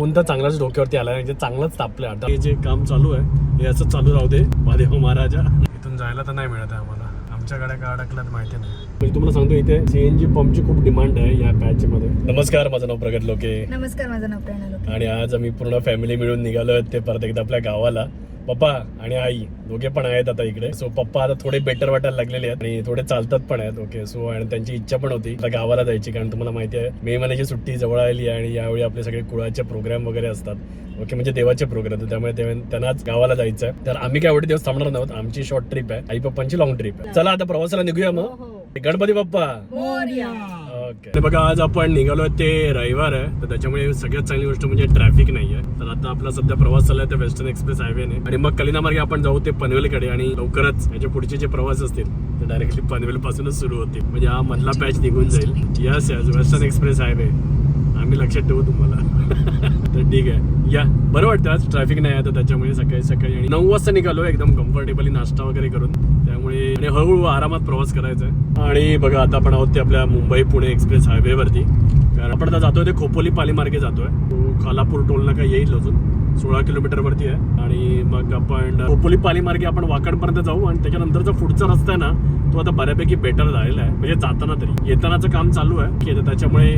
कोणता चांगलाच डोक्यावरती आला म्हणजे चांगलाच तापलं आता. हे जे काम चालू आहे हे असं चालू राहू दे महादेव महाराजा. इथून जायला तर नाही मिळत आहे आम्हाला. आमच्या गाड्या का अडकल्यात माहिती नाही. म्हणजे तुम्हाला सांगतो इथे सीएनजी पंपची खूप डिमांड आहे या पॅच मध्ये. नमस्कार माझं नाव प्रगत लोके. नमस्कार माझं नाव प्रेरणा लोके. आणि आज आम्ही पूर्ण फॅमिली मिळून निघालो ते परत एकदा आपल्या गावाला. पप्पा आणि आई दोघे पण आहेत आता इकडे. सो पप्पा आता थोडे बेटर वाटायला लागलेले आहेत आणि थोडे चालतात पण आहेत ओके सो आणि त्यांची इच्छा पण होती आता गावाला जायची कारण तुम्हाला माहिती आहे मे महिन्याची सुट्टी जवळ आली आहे आणि यावेळी आपले सगळे कुळाचे प्रोग्राम वगैरे असतात. ओके म्हणजे देवाचे प्रोग्राम त्यामुळे त्यांनाच गावाला जायचं आहे. तर आम्ही काय एवढे दिवस थांबणार नव्हत आमची शॉर्ट ट्रिप आहे आई पप्पांची लॉंग ट्रिप आहे. चला आता प्रवासाला निघूया मग. गणपती बाप्पा. तर बघा आज आपण निघालो ते रविवार आहे. तर त्याच्यामुळे सगळ्यात चांगली गोष्ट म्हणजे ट्रॅफिक नाही आहे तर आता आपला सध्या प्रवास चालला ते वेस्टर्न एक्सप्रेस हायवेने आणि मग कलिना मार्गे आपण जाऊ ते पनवेलकडे आणि लवकरच याच्या पुढचे जे प्रवास असतील ते डायरेक्टली पनवेल पासूनच सुरू होतील. म्हणजे हा मधला पॅच निघून जाईल. Yes yes western express highway आम्ही लक्षात ठेवू तुम्हाला. तर ठीक आहे. या. बरं वाटतं आज ट्रॅफिक नाही आहे तर त्याच्यामुळे सकाळी सकाळी आणि नऊ वाजता निघालो एकदम कम्फर्टेबली नाश्ता वगैरे करून. त्यामुळे आणि हळूहळू आरामात प्रवास करायचा आहे. आणि बघा आता आपण आहोत ते आपल्या मुंबई पुणे एक्सप्रेस हायवेवरती. कारण आपण आता जातोय ते खोपोली पालीमार्गे जातोय. तो खालापूर टोल नाका येईल अजून. सोळा किलोमीटर वरती आहे. आणि मग आपण खोपोली पालीमार्गे आपण वाकडपर्यंत जाऊ आणि त्याच्यानंतरचा पुढचा रस्ता आहे ना तो आता बऱ्यापैकी बेटर झालेला आहे. म्हणजे जाताना तरी. येतानाचं काम चालू आहे. की त्याच्यामुळे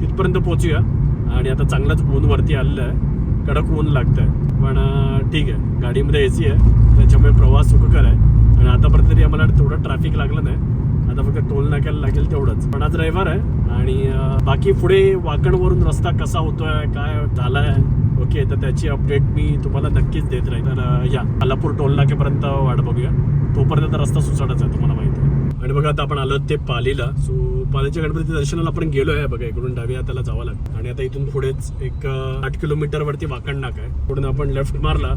तिथपर्यंत पोहोचूया. आणि आता चांगलंच ऊन वरती आलेलं आहे. कडक ऊन लागतंय. पण ठीक आहे. गाडीमध्ये ए सी आहे. त्याच्यामुळे प्रवास सुखकर आहे. आणि आतापर्यंत तरी आम्हाला तेवढं ट्रॅफिक लागलं नाही. आता फक्त टोल नाक्याला लागेल तेवढंच. पण आज रविवार आहे आणि बाकी पुढे वाकणवरून रस्ता कसा होतोय काय झालाय ओके तर त्याची अपडेट मी तुम्हाला नक्कीच देत राहील तर या कोल्हापूर टोल नाक्यापर्यंत वाट बघूया. तोपर्यंत तर रस्ता सुसाटाच आहे तुम्हाला माहिती आहे. आणि बघा आता आपण आलो ते पालीला. सो पालीच्या गणपती दर्शनाला आपण गेलो आहे बघा इकडून डाव्या हाताला जावं लागतं. आणि आता इथून पुढेच एक आठ किलोमीटर वरती वाकण नाका आहे. पुढून आपण लेफ्ट मारला.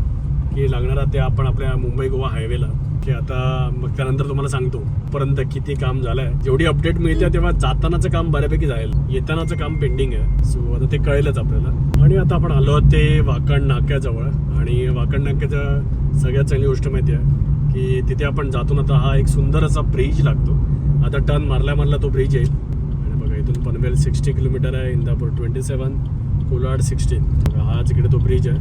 की लागणारा ते आपण आपल्या मुंबई गोवा हायवेला की आता मग त्यानंतर तुम्हाला सांगतो पर्यंत किती काम झालंय. जेवढी अपडेट मिळते तेव्हा जातानाचं काम बऱ्यापैकी जाईल. येतानाचं काम पेंडिंग आहे. सो आता ते कळेलच आपल्याला. आणि आता आपण आलो ते वाकण नाक्याजवळ. आणि वाकण नाक्याच्या सगळ्यात चांगली गोष्ट माहिती आहे की तिथे आपण जातो ना तर हा एक सुंदर असा ब्रिज लागतो. आता टर्न मारल्या मारला तो ब्रिज येईल. आणि बघा इथून पनवेल सिक्स्टी किलोमीटर आहे Indapur twenty seven Kolad sixteen हा तिकडे तो ब्रिज आहे.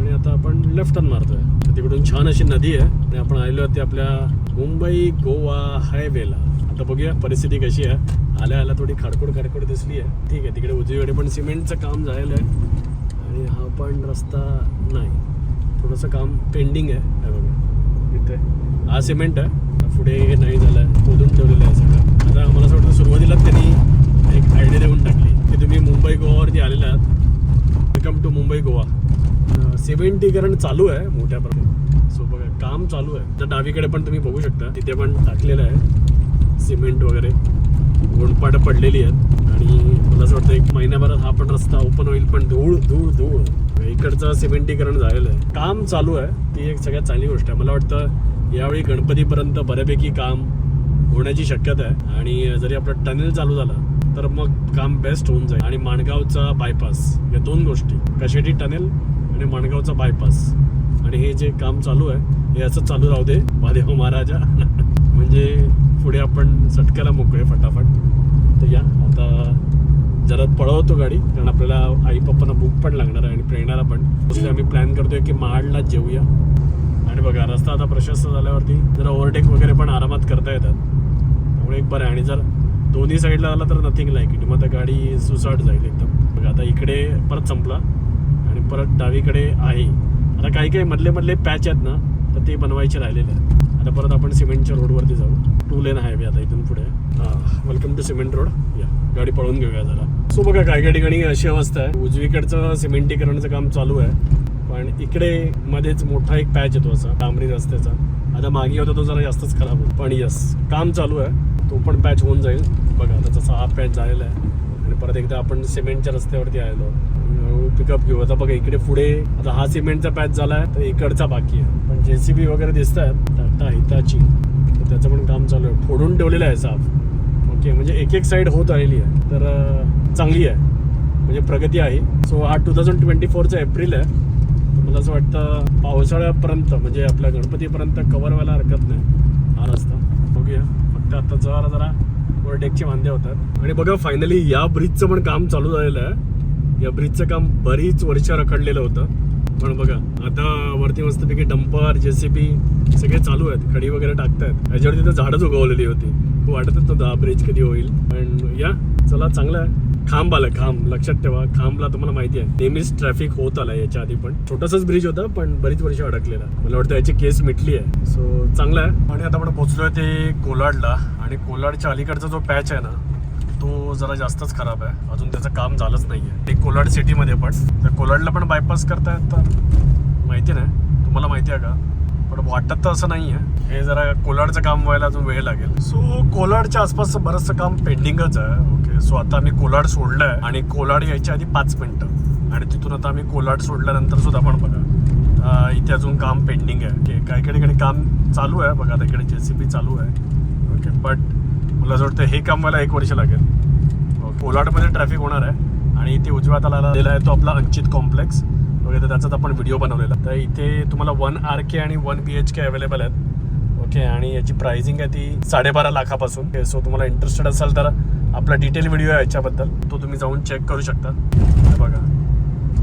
आणि आता आपण लेफ्ट टर्न मारतोय. तर तिकडून छान अशी नदी आहे. आणि आपण आलेलो आहोत ते आपल्या मुंबई गोवा हायवेला आता बघूया परिस्थिती कशी आहे. आल्या आल्या थोडी खाडकोड खाडकोड दिसली आहे. ठीक आहे तिकडे उजवीकडे पण सिमेंटचं काम झालेलं आहे. आणि हा पण रस्ता नाही. थोडंसं काम पेंडिंग आहे. बघा. इथे. हा सिमेंट आहे. पुढे नाही झालं. आहे खोदून ठेवलेलं आहे सगळं. आता मला असं वाटतं सुरुवातीलाच त्यांनी एक आयडिया देऊन टाकली. की तुम्ही मुंबई गोवावरती आलेला आहात. वेलकम टू मुंबई गोवा सिमेंटीकरण चालू आहे मोठ्या प्रमाणात सो बघा काम चालू आहे. तर डावीकडे पण तुम्ही बघू शकता. तिथे पण टाकलेलं आहे. सिमेंट वगैरे. गोंडपाट पडलेली आहेत. आणि मला असं वाटतं एक महिन्याभरात हा पण रस्ता ओपन होईल पण धूळ धूळ धूळ. म्हणजे इकडचं सिमेंटीकरण झालेलं आहे. काम चालू आहे. ती एक सगळ्यात चांगली गोष्ट आहे. मला वाटतं यावेळी गणपतीपर्यंत बऱ्यापैकी काम होण्याची शक्यता आहे. आणि जरी आपलं टनेल चालू झालं तर मग काम बेस्ट होऊन जाईल. आणि माणगावचा बायपास या दोन गोष्टी कशेटी टनेल आणि माणगावचा बायपास आणि हे जे काम चालू आहे हे असं चालू राहू दे महादेव महाराजा. म्हणजे पुढे आपण सटकायला मोकळे फटाफट. तर या आता जरा पळवतो गाडी कारण आपल्याला आई पप्पांना भूक पण लागणार आहे आणि प्रेरणाला पण. Mostly आम्ही प्लॅन करतोय की महाडला जेऊया. आणि बघा रस्ता आता प्रशस्त झाल्यावरती जरा ओव्हरटेक वगैरे पण आरामात करता येतात. त्यामुळे एक बरं आहे. आणि जर दोन्ही साईडला आला तर नथिंग लाईक इट मग आता गाडी सुसाट जाईल एकदम. बघा आता इकडे परत संपला. आणि परत डावीकडे आहे. आता काही काही मधले मधले पॅच आहेत ना तर ते बनवायचे राहिलेले आहेत. आता परत आपण सिमेंटच्या रोडवरती जाऊ. टू लेन हायवे आता इथून पुढे. वेलकम टू सिमेंट रोड या गाडी पळवून घेऊया जरा. सो बघा काही काही ठिकाणी अशी अवस्था आहे. उजवीकडचं सिमेंटीकरणाचं काम चालू आहे. पण इकडे मध्येच मोठा एक पॅच येतो असा डांबरी रस्त्याचा. आता मागे होता तो जरा जास्तच खराब होतो. पण यस काम चालू आहे. तो पण पॅच होऊन जाईल. बघा आता जसा हा पॅच झालेला आहे. आणि परत एकदा आपण सिमेंटच्या रस्त्यावरती आलो पिकअप घेऊ. आता बघा इकडे पुढे आता हा सिमेंटचा पॅच झाला आहे तर इकडचा बाकी आहे. पण जे सी बी वगैरे दिसत आहेत टाटा हिताची. तर त्याचं पण काम चालू आहे. फोडून ठेवलेलं आहे साफ. ओके म्हणजे एक एक साईड होत आलेली आहे. तर चांगली आहे. म्हणजे प्रगती आहे. सो हा टू थाउजंड ट्वेंटी फोरचा एप्रिल आहे. मला असं वाटतं पावसाळ्यापर्यंत म्हणजे आपल्या गणपतीपर्यंत कव्हर व्हायला हरकत नाही. हा रस्ता. बघूया. फक्त आता जरा जरा ओव्हरटेकचे वांदे होतात. आणि बघा फायनली या ब्रिजचं पण काम चालू झालेलं आहे. या ब्रिजचं काम बरीच वर्ष रखडलेलं होतं. पण बघा आता वरती मस्तपैकी डंपर जेसीबी सगळे चालू आहेत. खडी वगैरे टाकतायत. याच्यावरती तर झाडच उगवलेली होती. वाटतच नव्हतं हा ब्रिज कधी होईल. पण या चला चांगलं आहे. खांब आलं खांब. लक्षात ठेवा खांबला तुम्हाला माहिती आहे. नेहमीच ट्रॅफिक होत आला याच्या आधी पण. छोटासाच ब्रिज होता पण बरीच वर्ष अडकलेला. मला वाटतं याची केस मिटली आहे. सो चांगला आहे. आणि आता आपण पोहोचलोय ते कोलाडला. आणि कोलाडच्या अलीकडचा जो पॅच आहे ना तो जरा जास्तच खराब आहे. अजून त्याचं काम झालंच नाहीये. ते कोलाड सिटीमध्ये पण. तर कोलाडला पण बायपास करतायत तर माहिती नाही. तुम्हाला माहिती आहे का? वाटत तर असं नाही आहे हे जरा कोलाडचं काम व्हायला अजून वेळ लागेल. सो कोलाडच्या आसपासचं बरंचसं काम पेंडिंगच आहे. ओके सो आता आम्ही कोलाड सोडलंय आणि कोलाड यायच्या आधी पाच मिनटं. आणि तिथून आता आम्ही कोलाड सोडल्यानंतर सुद्धा आपण बघा. इथे अजून काम पेंडिंग आहे. ओके काही काही ठिकाणी काम चालू आहे. बघा आता इकडे बी चालू आहे. ओके बट मला असं वाटतं हे काम व्हायला एक वर्ष लागेल. कोलाडमध्ये ट्रॅफिक होणार आहे. आणि इथे उजव्या ताला आलेला आहे तो आपला अंचित कॉम्प्लेक्स वगैरे त्याचाच आपण व्हिडिओ बनवलेला. तर इथे तुम्हाला वन आर के आणि one B H K available आहेत. ओके आणि याची प्राइसिंग आहे ती साडेबारा लाखापासून. सो तुम्हाला इंटरेस्टेड असाल तर आपला डिटेल व्हिडिओ आहे याच्याबद्दल तो तुम्ही जाऊन चेक करू शकता. बघा.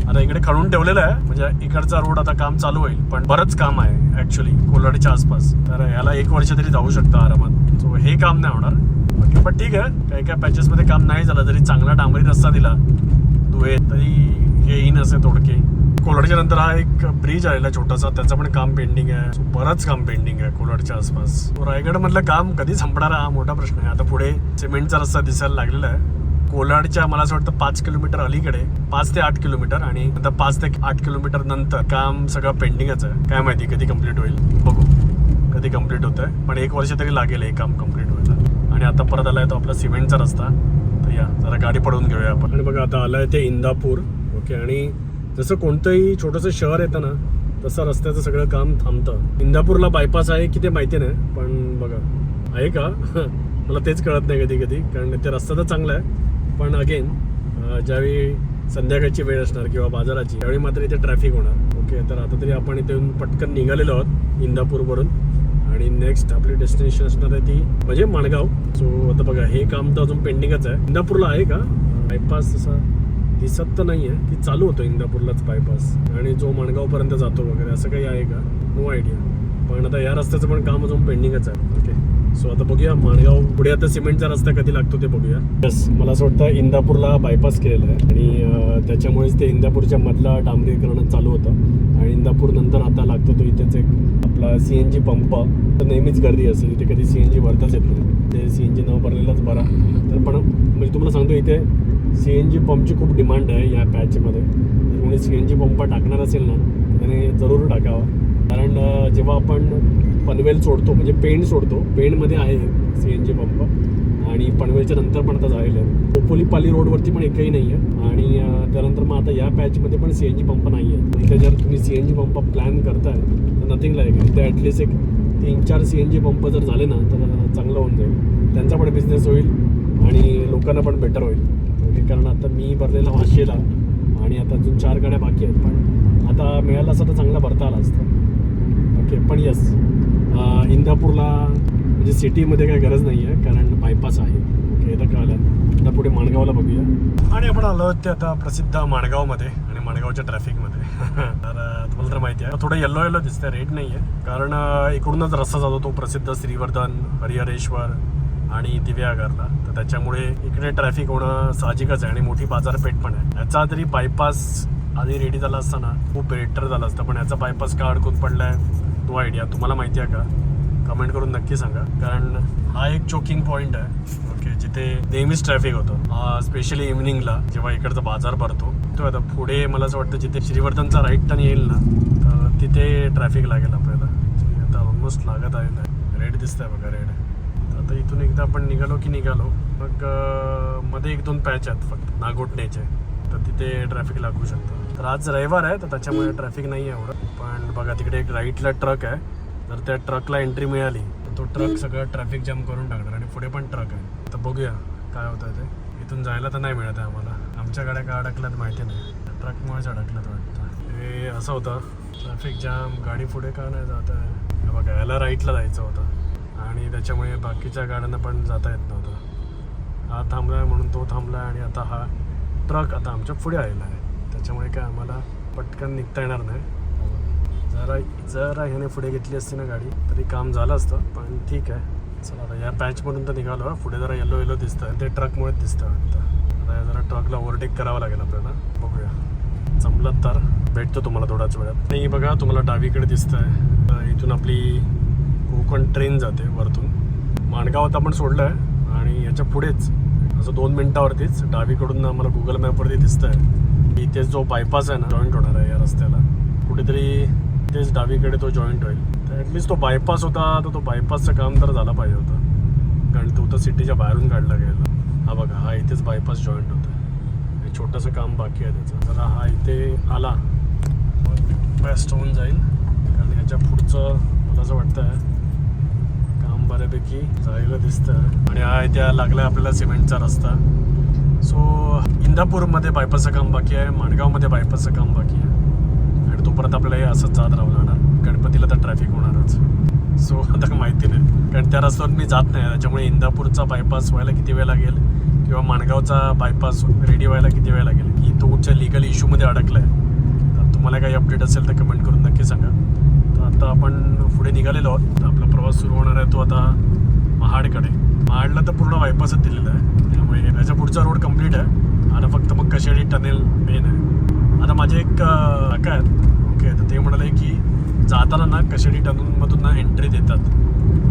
आता इकडे खळून ठेवलेलं आहे. म्हणजे इकडचा रोड आता काम चालू होईल पण बरंच काम आहे ऍक्च्युली कोलाडीच्या आसपास. तर याला एक वर्ष तरी जाऊ शकतं आरामात. सो हे काम नाही होणार. ओके पण ठीक आहे. काही काही पॅचेसमध्ये काम नाही झालं तरी चांगला डांबरी रस्ता दिला दुहे तरी हे येईन असे तोडके. कोलाडच्या नंतर हा एक ब्रिज आलेला छोटासा त्याचं पण काम पेंडिंग आहे. So, बरंच काम पेंडिंग आहे कोलाडच्या आसपास. रायगड मधलं काम कधी संपणार हा मोठा प्रश्न आहे. आता पुढे सिमेंटचा रस्ता दिसायला लागलेला आहे. कोलाडच्या मला असं वाटतं पाच किलोमीटर अलीकडे पाच ते आठ किलोमीटर आणि आता पाच ते आठ किलोमीटर नंतर काम सगळं पेंडिंगच आहे. काय माहिती कधी कंप्लीट होईल? बघू. कधी कंप्लीट होत आहे पण एक वर्ष तरी लागेल हे काम कंप्लीट व्हायला. आणि आता परत आलाय तो आपला सिमेंटचा रस्ता. तर या जरा गाडी पडवून घेऊया आपण. आणि बघा आता आलाय ते इंदापूर. ओके आणि जसं कोणतंही छोटंसं शहर येतं ना तसं रस्त्याचं सगळं काम थांबतं. इंदापूरला बायपास आहे की ते माहिती नाही पण बघा. आहे का? मला तेच कळत नाही कधी कधी कारण ते रस्ता तर चांगला आहे. पण अगेन ज्यावेळी संध्याकाळची वेळ असणार किंवा बाजाराची त्यावेळी मात्र इथे ट्रॅफिक होणार. ओके तर आता तरी आपण इथे पटकन निघालेलो आहोत इंदापूरवरून. आणि नेक्स्ट आपली डेस्टिनेशन असणार आहे ती म्हणजे माणगाव. सो आता बघा हे काम तर अजून पेंडिंगच आहे. इंदापूरला आहे का? बायपास तसा दिसत तर नाही आहे की चालू होतं इंदापूरलाच बायपास आणि जो माणगावपर्यंत जातो वगैरे असं काही आहे का? नो आयडिया पण आता या रस्त्याचं पण काम अजून पेंडिंगच आहे. ओके सो आता बघूया. माणगाव पुढे आता सिमेंटचा रस्ता कधी लागतो ते बघूया. बस मला असं वाटतं इंदापूरला बायपास केलेला आहे आणि त्याच्यामुळेच ते इंदापूरच्या मधला डांबरीकरण चालू होतं. आणि इंदापूर नंतर आता लागतो तो इथेच एक आपला सी एन जी पंप तर नेहमीच गर्दी असेल इथे कधी सी एन जी भरताच येत नाही. ते सी एन जी न भरलेलाच बरा. तर पण म्हणजे तुम्हाला सांगतो इथे सी एन जी पंपची खूप डिमांड आहे या पॅचमध्ये जर कोणी सी एन जी पंप टाकणार असेल ना त्याने जरूर टाकावा. कारण जेव्हा आपण पनवेल सोडतो म्हणजे पेंड सोडतो पेंडमध्ये आहे सी एन जी पंप आणि पनवेलच्या नंतर पण आता झालेलं आहे. पोपोलीपाली रोडवरती पण एकही नाही आहे आणि त्यानंतर मग आता या पॅचमध्ये पण सी एन जी पंप नाही आहे इथे जर तुम्ही C N G pump plan करताय तर नथिंग लाईक इथे ॲटलिस्ट एक तीन चार सी एन जी पंप जर झाले ना तर चांगलं होऊन जाईल. त्यांचा पण बिझनेस होईल आणि लोकांना पण बेटर होईल. कारण आता मी भरलेला वाशेला आणि आता अजून चार गाड्या बाकी आहेत पण आता मिळालं असं तर चांगला भरता आला असतं ओके पण यस इंदापूरला म्हणजे सिटीमध्ये काही गरज नाही आहे कारण बायपास आहे. ओके आता कळलं. आता पुढे माणगावला बघूया. आणि आपण आलो ते आता प्रसिद्ध माणगावमध्ये आणि माणगावच्या ट्रॅफिकमध्ये तर तुम्हाला तर माहिती आहे थोडं येल्लो येल्लो दिसतं रेड नाही आहे कारण इकडूनच रस्ता जातो तो प्रसिद्ध श्रीवर्धन हरिहरेश्वर आणि दिव्यागरला त्याच्यामुळे इकडे ट्रॅफिक होणं साहजिकच आहे आणि मोठी बाजारपेठ पण आहे. याचा तरी बायपास आधी रेडी झाला असताना खूप बेटर झालं असतं. पण याचा बायपास का अडकून पडलाय तो आयडिया तुम्हाला माहिती आहे का? कमेंट करून नक्की सांगा. कारण हा एक चोकिंग पॉईंट आहे. ओके जिथे नेहमीच ट्रॅफिक होतं. स्पेशली इव्हनिंगला जेव्हा इकडचा बाजार भरतो तो आता पुढे मला असं वाटतं जिथे श्रीवर्धनचा राईट टर्न येईल ना तर तिथे ट्रॅफिक लागेल आपल्याला. म्हणजे आता ऑलमोस्ट लागत आहे. रेड दिसतंय बघा रेड तर आता इथून एकदा आपण निघालो की निघालो. मग मध्ये एक दोन पॅच आहेत फक्त नागोटण्याचे तर तिथे ट्रॅफिक लागू शकतं. तर आज रविवार आहे तर त्याच्यामुळे ट्रॅफिक नाही आहे एवढं. पण बघा तिकडे एक राईटला ट्रक आहे. जर त्या ट्रकला एंट्री मिळाली तर तो ट्रक सगळं ट्रॅफिक जाम करून टाकणार आणि पुढे पण ट्रक आहे. तर बघूया काय होतं ते. इथून जायला तर नाही मिळत आहे आम्हाला. आमच्या गाड्या का अडकल्यात माहिती नाही. ट्रकमुळेच अडकल्यात वाटतं. हे असं होतं. ट्रॅफिक जाम गाडी पुढे का नाही जात आहे? बघा याला राईटला जायचं होतं. आणि त्याच्यामुळे बाकीच्या गाड्यांना पण जाता येत नव्हतं. हा थांबला आहे म्हणून तो थांबला आहे आणि आता हा ट्रक आता आमच्या पुढे आलेला आहे. त्याच्यामुळे काय आम्हाला पटकन निघता येणार नाही. जरा जरा ह्याने पुढे घेतली असती ना गाडी तरी काम झालं असतं पण ठीक आहे. चला आता या पॅचमधून तर निघालो. पुढे जरा येलो येलो दिसतं ते ट्रकमुळेच दिसतं आता आता जरा ट्रकला ओव्हरटेक करावं लागेल आपल्याला. बघूया. जमलं तर. भेटतो तुम्हाला थोड्याच वेळात. नाही बघा तुम्हाला डावीकडे दिसतं आहे इथून आपली कोकण ट्रेन जाते वरतून. माणगावात आपण सोडलं आहे आणि याच्या पुढेच असं दोन मिनिटावरतीच डावीकडून आम्हाला गुगल मॅपवरती दिसतंय. इथे जो बायपास आहे ना जॉईंट होणार आहे या रस्त्याला. कुठेतरी तेच डावीकडे तो जॉईंट होईल. तर ॲटलिस्ट तो बायपास होता तर तो बायपासचं काम तर झालं पाहिजे होतं. कारण तो तर सिटीच्या बाहेरून काढला गेला. हा बघा हा इथेच बायपास जॉईंट होतं हे छोटंसं काम बाकी आहे त्याचं. जरा हा इथे आला. बेस्ट होऊन जाईल. कारण ह्याच्या पुढचं मला असं वाटतं आहे बऱ्यापैकी जायला दिसतं. आणि हा त्या लागला आपल्याला सिमेंटचा रस्ता. सो इंदापूरमध्ये बायपासचं काम बाकी आहे माणगावमध्ये बायपासचं काम बाकी आहे. आणि तोपर्यंत आपल्याला हे असंच जात राहू लागणार गणपतीला तर ट्रॅफिक होणारच. सो आता माहिती नाही. कारण त्या रस्त्यावर मी जात नाही. त्याच्यामुळे इंदापूरचा बायपास व्हायला किती वेळ लागेल? किंवा माणगावचा बायपास रेडी व्हायला किती वेळ लागेल? की तो कुठच्या लिगल इश्यूमध्ये अडकला आहे तर तुम्हाला काही अपडेट असेल तर कमेंट करून नक्की सांगा. आत्ता आता आपण पुढे निघालेलो आहोत. तर आपला प्रवास सुरू होणार आहे तो आता महाडकडे. महाडला तर पूर्ण बायपासच दिलेला आहे. त्यामुळे याच्या पुढचा रोड कंप्लीट आहे. आता फक्त मग कशेडी टनेल मेन आहे. आता माझे एक काका आहेत. ओके तर ते म्हणाले की जाताना ना कशेडी टनलमधून ना एंट्री देतात.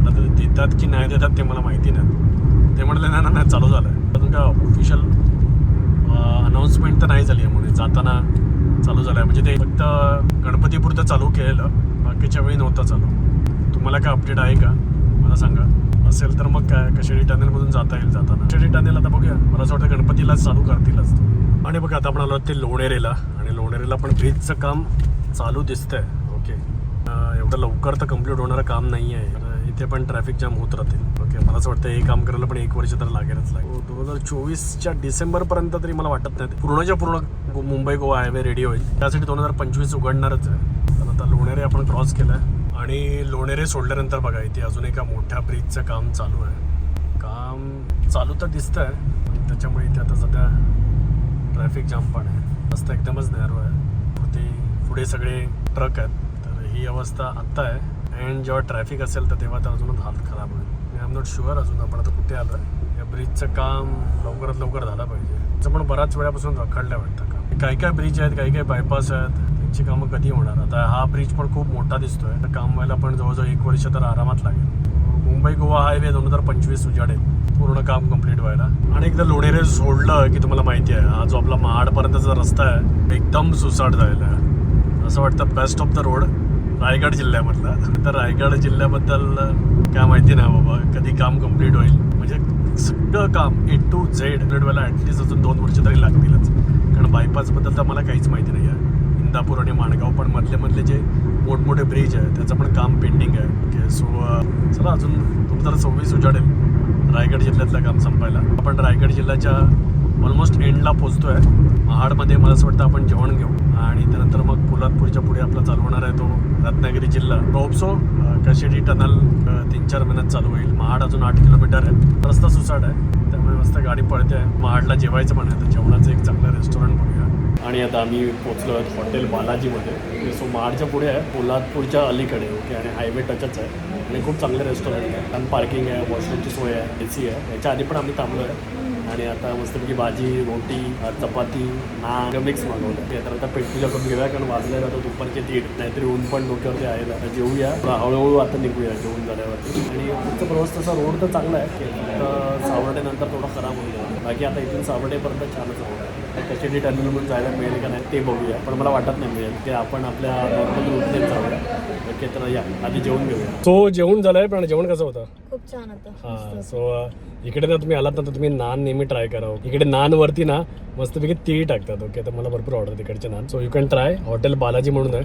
आता ते देतात की नाही देतात ते मला माहिती नाही. ते म्हणाले नाही ना नाही चालू झालं आहे अजून काय ऑफिशियल अनाऊन्समेंट तर नाही झाली आहे म्हणून जाताना चालू झालं आहे म्हणजे ते फक्त गणपतीपुरतं चालू केलेलं. बाकीच्या वेळी नव्हता चालू. तुम्हाला काय अपडेट आहे का? मला सांगा. असेल तर मग काय? कशेडी टनेलमधून जाता येईल जाताना. कशेडी टनेल आता बघूया. मला असं वाटतं गणपतीलाच चालू करतीलच आणि बघा आता आपण आलो ते लोणेरेला. आणि लोणेरेला पण ब्रिजचं काम चालू दिसतंय. ओके एवढं लवकर तर कंप्लीट होणारं काम नाही आहे. इथे पण ट्रॅफिक जाम होत राहतील. ओके मला असं वाटतं हे काम करायला पण एक वर्ष तर लागेलच लागेल. हो, दोन हजार चोवीसच्या डिसेंबरपर्यंत तरी मला वाटत नाही. पूर्णच्या पूर्ण मुंबई गोवा हायवे रेडी होईल. त्यासाठी दोन हजार पंचवीस उघडणारच आहे. लोणेरे आपण क्रॉस केलं आहे आणि लोणेरे सोडल्यानंतर बघा इथे अजून एका मोठ्या ब्रिजचं काम चालू आहे. काम चालू तर दिसतं पण त्याच्यामुळे इथे आता सध्या ट्रॅफिक जाम पण आहे. रस्ता एकदमच नॅरो आहे. ते पुढे सगळे ट्रक आहेत. तर ही अवस्था आत्ता आहे. अँड जेव्हा ट्रॅफिक असेल तर तेव्हा तर अजूनच हालत खराब होईल. आय एम नॉट शुअर अजून आपण आता कुठे आलं या ब्रिजचं काम लवकरात लवकर झालं पाहिजे. पण बऱ्याच वेळापासून रखडलं वाटतं का काही ब्रिज आहेत काही काही बायपास आहेत. ची कामं कधी होणार? आता हा ब्रिज पण खूप मोठा दिसतोय. तर काम व्हायला पण जवळजवळ एक वर्ष तर आरामात लागेल. मुंबई गोवा हायवे दोन हजार पंचवीस उजाडेल. पूर्ण काम कंप्लीट व्हायला. आणि एकदा लोणेरे सोडलं की तुम्हाला माहिती आहे हा जो आपला महाडपर्यंतचा रस्ता आहे एकदम सुसाट झालेला आहे. असं वाटतं best of the road Raigad जिल्ह्यामधला. तर रायगड जिल्ह्याबद्दल काय माहिती नाही बाबा कधी काम कंप्लीट होईल. म्हणजे सगळं काम ए टू झेड व्हायला ॲटलिस्ट अजून दोन वर्ष तरी लागतीलच. कारण बायपासबद्दल तर मला काहीच माहिती नाही आहे. इंदापूर आणि माणगाव पण मधले मधले जे मोठमोठे ब्रिज आहे त्याचं पण काम पेंडिंग आहे. ओके सो चला अजून तुमचं हजार सव्वीस उजाडेल. रायगड जिल्ह्यातलं काम संपायला. आपण रायगड जिल्ह्याच्या ऑलमोस्ट एंडला पोचतोय महाडमध्ये मला असं वाटतं आपण जेवण घेऊ. आणि त्यानंतर मग पोलादपूरच्या पुढे आपला चालू होणार आहे तो रत्नागिरी जिल्हा. रोपसो कशेडी टनल तीन चार महिन्यात चालू होईल. महाड अजून आठ किलोमीटर आहे. रस्ता सुसाट आहे. त्यामुळे मस्त गाडी पळते. आहे महाडला जेवायचं पण आहे तर जेवणाचं एक चांगलं रेस्टॉरंट बघूया. आणि आता आम्ही पोचलो आहोत हॉटेल बालाजीमध्ये. म्हणजे सो महाडच्या पुढे आहे पोलादपूरच्या अलीकडे ओके? आणि हायवे टचच आहे. आणि खूप चांगले रेस्टॉरंट आहे. कारण पार्किंग आहे वॉशरूमची सोय आहे ए सी आहे. याच्या आधी पण आम्ही थांबलो आहे. आणि आता मस्तपैकी भाजी रोटी चपाती नान मिक्स मागवलं. ते तर आता पेटपूजा करून घेऊया कारण वाजले आता दुपारचे दीड नाहीतरी ऊन पण डोक्यावरती आहे आता जेवूया. हळूहळू आता निघूया जेवून झाल्यावरती. आणि पुढचा प्रवास तसा रोड तर चांगला आहे. फक्त सावर्डेनंतर थोडा खराब होईल बाकी आता इथून सावर्डेपर्यंत छानच रोड आहे. कचेडी टर्मिनलमधून जायला मिळेल का नाही ते बघूया. पण मला वाटत नाही मिळेल. की आपण आपल्या नॉर्मल रूटनेच जाऊया. ओके तर या. आधी जेवण घेऊया. सो जेवण झालंय पण जेवण कसं होतं? खूप छान होतं. हा सो इकडे ना तुम्ही आलात ना तर तुम्ही नान नेहमी ट्राय करा इकडे नान वरती ना मस्तपैकी तेही टाकतात ओके तर मला भरपूर ऑर्डर तिकडचे naan. So you can try hotel Balaji म्हणून आहे.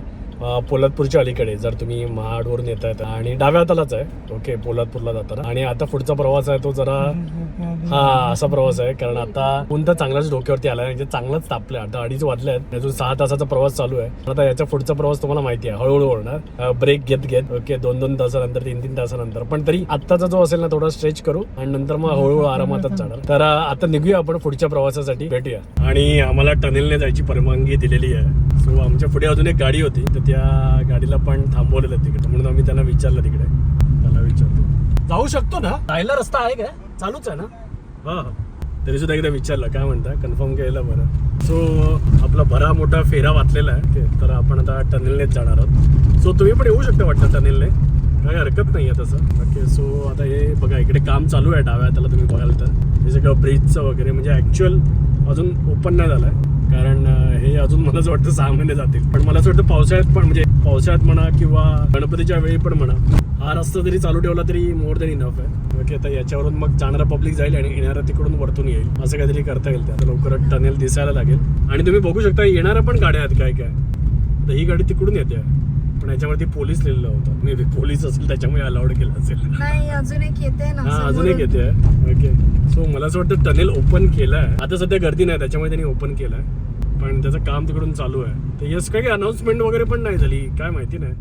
पोलादपूरच्या अलीकडे जर तुम्ही महाडवरून येत आहेत आणि डाव्या हातालाच आहे. ओके पोलादपूरला जाताना. आणि आता पुढचा प्रवास आहे तो जरा हा असा प्रवास आहे. कारण आता कोणता चांगलाच डोक्यावरती आला म्हणजे चांगलाच तापलंय. आता अडीच वाजले आहेत. अजून सहा तासाचा प्रवास चालू आहे. आता याचा पुढचा प्रवास तुम्हाला माहिती आहे. हळूहळू होणार. ब्रेक घेत घेत. ओके दोन दोन तासानंतर तीन तीन तासानंतर. पण तरी आत्ताचा जो असेल ना थोडा स्ट्रेच करू. आणि नंतर मग हळूहळू आरामातच जाणार. तर आता निघूया आपण पुढच्या प्रवासासाठी. भेटूया. आणि आम्हाला टनेलने जायची परवानगी दिलेली आहे. सो आमच्या पुढे अजून एक गाडी होती. तर त्या गाडीला पण थांबवलेलं तिकडे. म्हणून आम्ही त्यांना विचारलं तिकडे. त्याला विचारतो. जाऊ शकतो ना? जायला रस्ता आहे काय चालूच आहे ना? हा हा. तरी सुद्धा एकदा विचारलं. काय म्हणता? कन्फर्म केलं बरं. सो आपला बरा मोठा फेरा वाचलेला आहे. तर आपण आता टनेलनेच जाणार आहोत. सो तुम्ही पण येऊ शकता वाटतं टनेलने. काही हरकत नाही आहे तसं. ओके सो आता हे बघा इकडे काम चालू आहे डाव्या त्याला तुम्ही बघाल तर. हे सगळं ब्रिजचं वगैरे म्हणजे ॲक्च्युअल अजून ओपन नाही झालं आहे कारण अजून मला असं वाटतं सहा महिने जातील. पण मला असं वाटतं पावसाळ्यात पण म्हणजे पावसाळ्यात म्हणा किंवा गणपतीच्या वेळी पण म्हणा हा रस्ता जरी चालू ठेवला तरी मोर देन इनफ आहे. ओके तर याच्यावरून मग जाणारा पब्लिक जाईल आणि येणारा तिकडून वरतून येईल. असं काहीतरी करता येईल ते आता लवकरच टनेल दिसायला लागेल. आणि तुम्ही बघू शकता येणाऱ्या पण गाड्या आहेत काय काय तर ही गाडी तिकडून येते. पण याच्यावरती पोलीस लिहिलेलं होतं. मे बी पोलीस असेल त्याच्यामुळे अलाउड केलं असेल. नाही अजून एक येते ना हा अजून एक. येते. ओके सो मला असं वाटतं टनेल ओपन केलंय. आता सध्या गर्दी नाही त्याच्यामुळे त्यांनी ओपन केलंय. पण त्याचं काम तिकडून चालू आहे. तर यस काही अनाउन्समेंट वगैरे पण नाही झाली. काय माहिती नाही